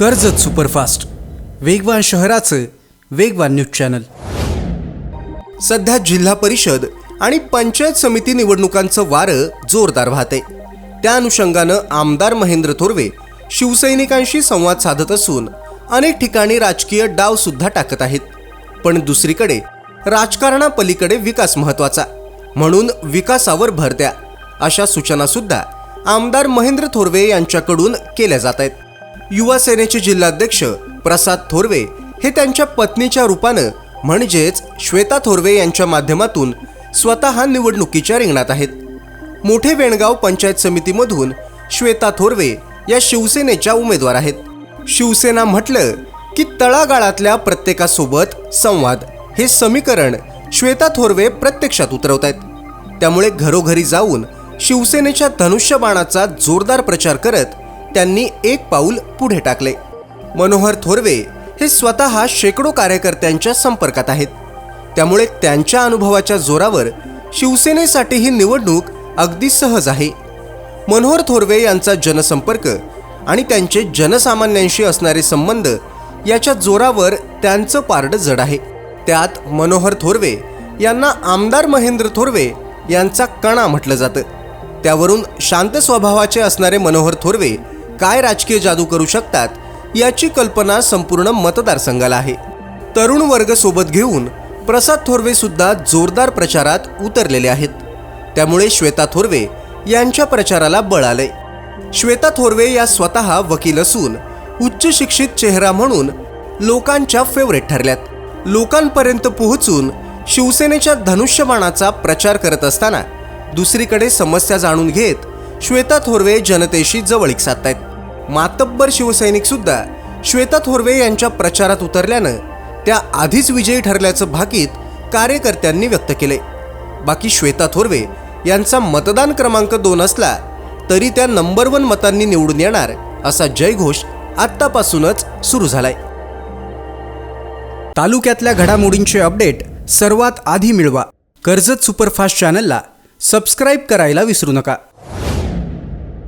Karjat superfast. वेगवान शहराचं वेगवान न्यूज चॅनल. सध्या जिल्हा परिषद आणि पंचायत समिती निवडणुकांचं वारं जोरदार वाहते. त्या अनुषंगानं आमदार महेंद्र थोरवे शिवसैनिकांशी संवाद साधत असून अनेक ठिकाणी राजकीय डाव सुद्धा टाकत आहेत. पण दुसरीकडे राजकारणापलीकडे विकास महत्त्वाचा. म्हणून विकासावर भर द्या. अशा सूचना सुद्धा आमदार महेंद्र थोरवे यांच्याकडून केल्या जात आहेत. युवा सेनेचे जिल्हाध्यक्ष प्रसाद थोरवे हे त्यांच्या पत्नीच्या रूपानं म्हणजेच श्वेता थोरवे यांच्या माध्यमातून स्वतः निवडणुकीच्या रिंगणात आहेत. मोठे वेणगाव पंचायत समितीमधून श्वेता थोरवे या शिवसेनेच्या उमेदवार आहेत. शिवसेना म्हटलं की तळागाळातल्या प्रत्येकासोबत संवाद हे समीकरण श्वेता थोरवे प्रत्यक्षात उतरवत आहेत त्यामुळे घरोघरी जाऊन शिवसेनेच्या धनुष्यबाणाचा जोरदार प्रचार करत त्यांनी एक पाऊल पुढे टाकले. मनोहर थोरवे हे स्वतः शेकडो कार्यकर्त्यांच्या संपर्कात आहेत. त्यामुळे त्यांच्या अनुभवाच्या जोरावर शिवसेनेसाठी ही निवडणूक अगदी सहज आहे. मनोहर थोरवे यांचा जनसंपर्क आणि त्यांचे जनसामान्यांशी असणारे संबंध याच्या जोरावर त्यांचं पारडं जड आहे. त्यात मनोहर थोरवे यांना आमदार महेंद्र थोरवे यांचा कणा म्हटलं जातं. त्यावरून शांत स्वभावाचे असणारे मनोहर थोरवे काय राजकीय जादू करू शकतात याची कल्पना संपूर्ण मतदारसंघाला आहे. तरुण वर्ग सोबत घेऊन प्रसाद थोरवे सुद्धा जोरदार प्रचारात उतरलेले आहेत. त्यामुळे श्वेता थोरवे यांच्या प्रचाराला बळ आलंय. श्वेता थोरवे या स्वतः वकील असून उच्च शिक्षित चेहरा म्हणून लोकांच्या फेवरेट ठरल्यात. लोकांपर्यंत पोहोचून शिवसेनेच्या धनुष्यबाणाचा प्रचार करत असताना दुसरीकडे समस्या जाणून घेत श्वेता थोरवे जनतेशी जवळीक साधतायत. मातब्बर शिवसैनिक सुद्धा श्वेता थोरवे यांच्या प्रचारात उतरल्यानं त्या आधीच विजयी ठरल्याचं भाकीत कार्यकर्त्यांनी व्यक्त केले. बाकी श्वेता थोरवे यांचा मतदान क्रमांक दोन असला तरी त्या नंबर वन मतांनी निवडून येणार असा जयघोष आत्तापासूनच सुरू झालाय. तालुक्यातल्या घडामोडींचे अपडेट सर्वात आधी मिळवा. कर्जत सुपरफास्ट चॅनलला सबस्क्राईब करायला विसरू नका.